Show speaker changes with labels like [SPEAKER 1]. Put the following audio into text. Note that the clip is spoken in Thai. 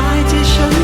[SPEAKER 1] ายที่ฉัน